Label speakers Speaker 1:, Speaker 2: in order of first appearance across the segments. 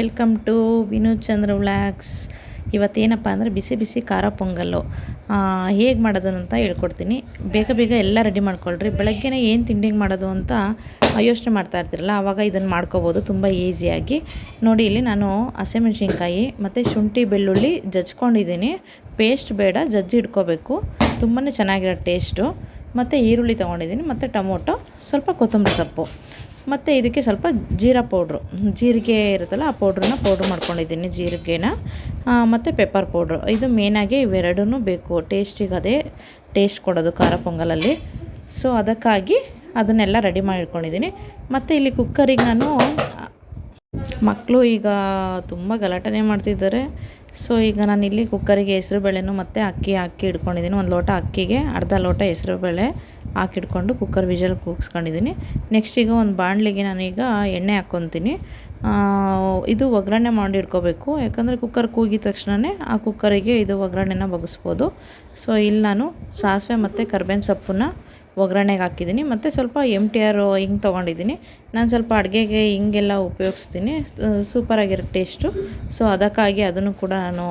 Speaker 1: Welcome to Vinod Chandra vlogs. ಇವತ್ತೇನಪ್ಪ ಅಂದರೆ ಬಿಸಿ ಬಿಸಿ ಖಾರ ಪೊಂಗಲ್ಲು. ಹೇಗೆ ಮಾಡೋದು ಅಂತ ಹೇಳ್ಕೊಡ್ತೀನಿ. ಬೇಗ ಬೇಗ ಎಲ್ಲ ರೆಡಿ ಮಾಡ್ಕೊಳ್ರಿ. ಬೆಳಗ್ಗೆನೇ ಏನು ತಿಂಡಿಗೆ ಮಾಡೋದು ಅಂತ ಯೋಚನೆ ಮಾಡ್ತಾ ಇರ್ತೀರಲ್ಲ ಆವಾಗ ಇದನ್ನು ಮಾಡ್ಕೋಬೋದು ತುಂಬ ಈಸಿಯಾಗಿ ನೋಡಿ, ಇಲ್ಲಿ ನಾನು ಹಸಿಮೆಣ್ಸಿನ್ಕಾಯಿ ಮತ್ತು ಶುಂಠಿ ಬೆಳ್ಳುಳ್ಳಿ ಜಜ್ಕೊಂಡಿದ್ದೀನಿ. ಪೇಸ್ಟ್ ಬೇಡ, ಜಜ್ಜಿ ಇಟ್ಕೋಬೇಕು. ತುಂಬಾ ಚೆನ್ನಾಗಿರೋ ಟೇಸ್ಟು ಮತ್ತು ಈರುಳ್ಳಿ ತೊಗೊಂಡಿದ್ದೀನಿ, ಮತ್ತು ಟೊಮೊಟೊ, ಸ್ವಲ್ಪ ಕೊತ್ತಂಬರಿ ಸೊಪ್ಪು. ಮತ್ತು ಇದಕ್ಕೆ ಸ್ವಲ್ಪ ಜೀರಾ ಪೌಡ್ರು. ಜೀರಿಗೆ ಇರುತ್ತಲ್ಲ, ಆ ಪೌಡ್ರನ್ನ ಪೌಡ್ರ್ ಮಾಡ್ಕೊಂಡಿದ್ದೀನಿ, ಜೀರಿಗೆನ. ಮತ್ತು ಪೆಪ್ಪರ್ ಪೌಡ್ರು. ಇದು ಮೇನಾಗಿ ಇವೆರಡೂ ಬೇಕು. ಟೇಸ್ಟಿಗೆ ಅದೇ ಟೇಸ್ಟ್ ಕೊಡೋದು ಖಾರ ಪೊಂಗಲಲ್ಲಿ. ಸೊ ಅದಕ್ಕಾಗಿ ಅದನ್ನೆಲ್ಲ ರೆಡಿ ಮಾಡಿ ಇಟ್ಕೊಂಡಿದ್ದೀನಿ ಮತ್ತು ಇಲ್ಲಿ ಕುಕ್ಕರಿಗೆ ನಾನು ಮಕ್ಕಳು ಈಗ ತುಂಬ ಗಲಾಟೆನೇ ಮಾಡ್ತಿದ್ದಾರೆ. ಸೊ ಈಗ ನಾನು ಇಲ್ಲಿ ಕುಕ್ಕರಿಗೆ ಬೇಳೆನೂ ಮತ್ತು ಅಕ್ಕಿ ಹಾಕಿ ಇಟ್ಕೊಂಡಿದ್ದೀನಿ. ಒಂದು ಲೋಟ ಅಕ್ಕಿಗೆ, ಅರ್ಧ ಲೋಟ ಹೆಸರುಬೇಳೆ. ಹಾಕಿಟ್ಕೊಂಡು ಕುಕ್ಕರ್ ವಿಜಲ್ ಕೂಗಿಸ್ಕೊಂಡಿದ್ದೀನಿ. ನೆಕ್ಸ್ಟ್ ಈಗ ಒಂದು ಬಾಣಲಿಗೆ ನಾನೀಗ ಎಣ್ಣೆ ಹಾಕ್ಕೊತೀನಿ. ಇದು ಒಗ್ಗರಣೆ ಮಾಡಿ ಇಟ್ಕೋಬೇಕು. ಯಾಕಂದರೆ ಕುಕ್ಕರ್ ಕೂಗಿದ ತಕ್ಷಣವೇ ಆ ಕುಕ್ಕರಿಗೆ ಇದು ಒಗ್ಗರಣೆನ ಬಗ್ಗಿಸ್ಬೋದು ಸೊ ಇಲ್ಲಿ ನಾನು ಸಾಸಿವೆ ಮತ್ತು ಕರ್ಬೇವಿನ ಸೊಪ್ಪನ್ನ ಒಗ್ಗರಣೆಗೆ ಹಾಕಿದ್ದೀನಿ. ಮತ್ತು ಸ್ವಲ್ಪ ಎಂ ಟಿ ಆರ್ ಹಿಂಗೆ ತೊಗೊಂಡಿದ್ದೀನಿ. ನಾನು ಸ್ವಲ್ಪ ಅಡುಗೆಗೆ ಹಿಂಗೆಲ್ಲ ಉಪಯೋಗಿಸ್ತೀನಿ. ಸೂಪರಾಗಿರೋ ಟೇಸ್ಟು ಸೊ ಅದಕ್ಕಾಗಿ ಅದನ್ನು ಕೂಡ ನಾನು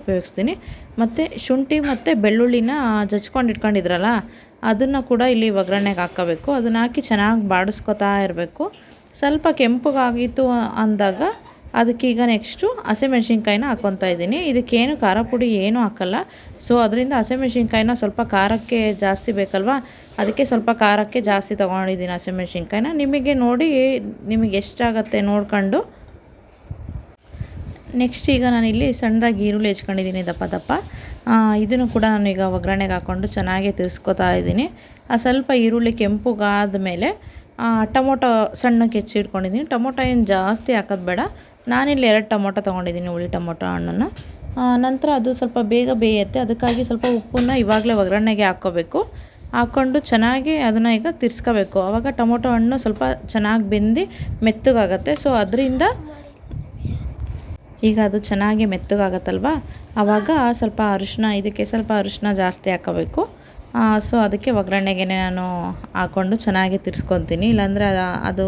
Speaker 1: ಉಪಯೋಗಿಸ್ತೀನಿ. ಮತ್ತು ಶುಂಠಿ ಮತ್ತು ಬೆಳ್ಳುಳ್ಳಿನ ಜಚ್ಕೊಂಡು ಇಟ್ಕೊಂಡಿದ್ರಲ್ಲ ಅದನ್ನು ಕೂಡ ಇಲ್ಲಿ ಒಗ್ಗರಣೆಗೆ ಹಾಕ್ಕೋಬೇಕು ಅದನ್ನು ಹಾಕಿ ಚೆನ್ನಾಗಿ ಬಾಡಿಸ್ಕೊತಾ ಇರಬೇಕು. ಸ್ವಲ್ಪ ಕೆಂಪಗಾಗಿತ್ತು ಅಂದಾಗ ಅದಕ್ಕೀಗ ನೆಕ್ಸ್ಟು ಹಸಿಮೆಣ್ಸಿನ್ಕಾಯಿನ ಹಾಕ್ಕೊತಾ ಇದ್ದೀನಿ. ಇದಕ್ಕೇನು ಖಾರ ಪುಡಿ ಏನೂ ಹಾಕಲ್ಲ. ಸೊ ಅದರಿಂದ ಹಸಿಮೆಣ್ಸಿನ್ಕಾಯಿನ ಸ್ವಲ್ಪ ಖಾರಕ್ಕೆ ಜಾಸ್ತಿ ಬೇಕಲ್ವಾ? ಅದಕ್ಕೆ ಸ್ವಲ್ಪ ಖಾರಕ್ಕೆ ಜಾಸ್ತಿ ತೊಗೊಂಡಿದ್ದೀನಿ ಹಸಿಮೆಣ್ಸಿನ್ಕಾಯಿನ. ನಿಮಗೆ ನೋಡಿ, ನಿಮಗೆ ಎಷ್ಟಾಗತ್ತೆ ನೋಡ್ಕೊಂಡು. ನೆಕ್ಸ್ಟ್ ಈಗ ನಾನಿಲ್ಲಿ ಸಣ್ಣದಾಗಿ ಈರುಳ್ಳಿ ಹೆಚ್ಕೊಂಡಿದ್ದೀನಿ ದಪ್ಪ ದಪ್ಪ. ಇದನ್ನು ಕೂಡ ನಾನು ಈಗ ಒಗ್ಗರಣೆಗೆ ಹಾಕ್ಕೊಂಡು ಚೆನ್ನಾಗಿ ತಿರ್ಸ್ಕೊತಾ ಇದ್ದೀನಿ. ಆ, ಸ್ವಲ್ಪ ಈರುಳ್ಳಿ ಕೆಂಪುಗಾದ ಮೇಲೆ ಟೊಮೊಟೊ ಸಣ್ಣಕ್ಕೆ ಹೆಚ್ಚಿಟ್ಕೊಂಡಿದ್ದೀನಿ ಟೊಮೊಟೊ ಏನು ಜಾಸ್ತಿ ಹಾಕೋದು ಬೇಡ. ನಾನಿಲ್ಲಿ ಎರಡು ಟೊಮೊಟೊ ತೊಗೊಂಡಿದ್ದೀನಿ ಹುಳಿ ಟೊಮೊಟೊ ಹಣ್ಣನ್ನು. ನಂತರ ಅದು ಸ್ವಲ್ಪ ಬೇಗ ಬೇಯುತ್ತೆ. ಅದಕ್ಕಾಗಿ ಸ್ವಲ್ಪ ಉಪ್ಪನ್ನ ಇವಾಗಲೇ ಒಗ್ಗರಣೆಗೆ ಹಾಕ್ಕೋಬೇಕು. ಹಾಕ್ಕೊಂಡು ಚೆನ್ನಾಗಿ ಅದನ್ನು ಈಗ ತಿರ್ಸ್ಕೋಬೇಕು. ಆವಾಗ ಟೊಮೊಟೊ ಹಣ್ಣು ಸ್ವಲ್ಪ ಚೆನ್ನಾಗಿ ಬೆಂದು ಮೆತ್ತಗಾಗತ್ತೆ. ಸೊ ಅದರಿಂದ ಈಗ ಅದು ಚೆನ್ನಾಗಿ ಮೆತ್ತಗಾಗತ್ತಲ್ವ? ಆವಾಗ ಸ್ವಲ್ಪ ಅರಿಶಿನ ಇದಕ್ಕೆ ಸ್ವಲ್ಪ ಅರಿಶಿನ ಜಾಸ್ತಿ ಹಾಕೋಬೇಕು. ಸೊ ಅದಕ್ಕೆ ಒಗ್ಗರಣೆಗೆ ನಾನು ಹಾಕ್ಕೊಂಡು ಚೆನ್ನಾಗಿ ತಿರ್ಸ್ಕೊತೀನಿ ಇಲ್ಲಾಂದರೆ ಅದು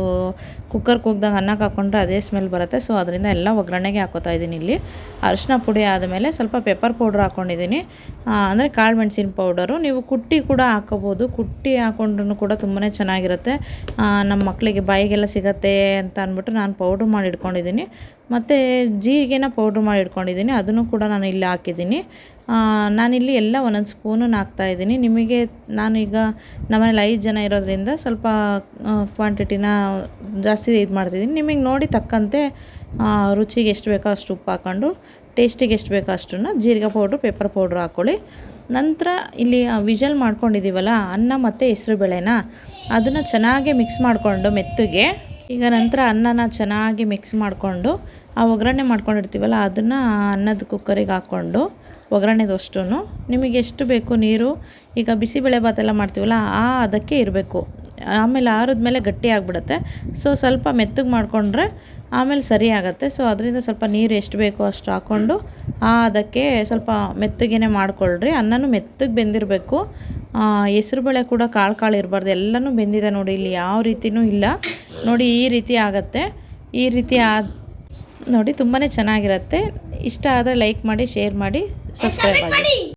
Speaker 1: ಕುಕ್ಕರ್ ಕೂಗ್ದಾಗ ಅನ್ನಕ್ಕೆ ಹಾಕ್ಕೊಂಡ್ರೆ ಅದೇ ಸ್ಮೆಲ್ ಬರುತ್ತೆ. ಸೊ ಅದರಿಂದ ಎಲ್ಲ ಒಗ್ಗರಣೆಗೆ ಹಾಕೋತಾ ಇದ್ದೀನಿ ಇಲ್ಲಿ. ಅರಿಶಿನ ಪುಡಿ ಆದಮೇಲೆ ಸ್ವಲ್ಪ ಪೆಪ್ಪರ್ ಪೌಡ್ರ್ ಹಾಕ್ಕೊಂಡಿದ್ದೀನಿ ಅಂದರೆ ಕಾಳು ಮೆಣಸಿನ ಪೌಡರು ನೀವು ಕುಟ್ಟಿ ಕೂಡ ಹಾಕೋಬೋದು. ಕುಟ್ಟಿ ಹಾಕ್ಕೊಂಡ್ರೂ ಕೂಡ ತುಂಬಾ ಚೆನ್ನಾಗಿರುತ್ತೆ. ನಮ್ಮ ಮಕ್ಕಳಿಗೆ ಬಾಯಿಗೆಲ್ಲ ಸಿಗತ್ತೆ ಅಂತ ಅಂದ್ಬಿಟ್ಟು ನಾನು ಪೌಡ್ರ್ ಮಾಡಿ ಇಟ್ಕೊಂಡಿದ್ದೀನಿ. ಮತ್ತು ಜೀರಿಗೆನ ಪೌಡ್ರ್ ಮಾಡಿ ಇಟ್ಕೊಂಡಿದ್ದೀನಿ. ಅದನ್ನು ಕೂಡ ನಾನು ಇಲ್ಲಿ ಹಾಕಿದ್ದೀನಿ. ನಾನಿಲ್ಲಿ ಎಲ್ಲ ಒಂದೊಂದು ಸ್ಪೂನನ್ನು ಹಾಕ್ತಾಯಿದ್ದೀನಿ ನಿಮಗೆ ನಾನೀಗ ನಮ್ಮನೇಲಿ ಐದು ಜನ ಇರೋದರಿಂದ ಸ್ವಲ್ಪ ಕ್ವಾಂಟಿಟಿನ ಜಾಸ್ತಿ ಇದು ಮಾಡ್ತಿದ್ದೀನಿ. ನಿಮಗೆ ನೋಡಿ ತಕ್ಕಂತೆ ರುಚಿಗೆ ಎಷ್ಟು ಬೇಕೋ ಅಷ್ಟು ಉಪ್ಪು ಹಾಕ್ಕೊಂಡು ಟೇಸ್ಟಿಗೆ ಎಷ್ಟು ಬೇಕೋ ಅಷ್ಟನ್ನು ಜೀರಿಗೆ ಪೌಡ್ರು ಪೇಪರ್ ಪೌಡ್ರು ಹಾಕ್ಕೊಳ್ಳಿ ನಂತರ ಇಲ್ಲಿ ವಿಜಲ್ ಮಾಡ್ಕೊಂಡಿದ್ದೀವಲ್ಲ, ಅನ್ನ ಮತ್ತು ಹೆಸ್ರು ಬೇಳೆನ, ಅದನ್ನು ಚೆನ್ನಾಗಿ ಮಿಕ್ಸ್ ಮಾಡಿಕೊಂಡು ಮೆತ್ತಗೆ, ಈಗ ನಂತರ ಅನ್ನನ ಚೆನ್ನಾಗಿ ಮಿಕ್ಸ್ ಮಾಡಿಕೊಂಡು, ಆ ಒಗ್ಗರಣೆ ಮಾಡ್ಕೊಂಡಿರ್ತೀವಲ್ಲ, ಅದನ್ನು ಅನ್ನದ ಕುಕ್ಕರಿಗೆ ಹಾಕ್ಕೊಂಡು ಒಗ್ಗರಣೆದಷ್ಟು ನಿಮಗೆ ಎಷ್ಟು ಬೇಕು ನೀರು, ಈಗ ಬಿಸಿಬೇಳೆ ಭಾತೆಲ್ಲ ಮಾಡ್ತೀವಲ್ಲ, ಆ ಅದಕ್ಕೆ ಇರಬೇಕು. ಆಮೇಲೆ ಆರಿದ್ಮೇಲೆ ಗಟ್ಟಿ ಆಗಿಬಿಡುತ್ತೆ. ಸೊ ಸ್ವಲ್ಪ ಮೆತ್ತಗೆ ಮಾಡಿಕೊಂಡ್ರೆ ಆಮೇಲೆ ಸರಿ ಆಗುತ್ತೆ. ಸೊ ಅದರಿಂದ ಸ್ವಲ್ಪ ನೀರು ಎಷ್ಟು ಬೇಕೋ ಅಷ್ಟು ಹಾಕ್ಕೊಂಡು ಆ ಅದಕ್ಕೆ ಸ್ವಲ್ಪ ಮೆತ್ತಗೆನೆ ಮಾಡಿಕೊಳ್ಳ್ರಿ ಅನ್ನನೂ ಮೆತ್ತಗೆ ಬೆಂದಿರಬೇಕು. ಹೆಸ್ರುಬೇಳೆ ಕೂಡ ಕಾಳು ಕಾಳು ಇರಬಾರ್ದು. ಎಲ್ಲನೂ ಬೆಂದಿದೆ ನೋಡಿ, ಇಲ್ಲಿ ಯಾವ ರೀತಿಯೂ ಇಲ್ಲ. ನೋಡಿ, ಈ ರೀತಿ ಆಗುತ್ತೆ. ಈ ರೀತಿ ಆದ ನೋಡಿ ತುಂಬಾ ಚೆನ್ನಾಗಿರುತ್ತೆ. ಇಷ್ಟ ಆದರೆ ಲೈಕ್ ಮಾಡಿ ಶೇರ್ ಮಾಡಿ ಸಬ್ಸ್ಕ್ರೈಬ್ ಆಗಿ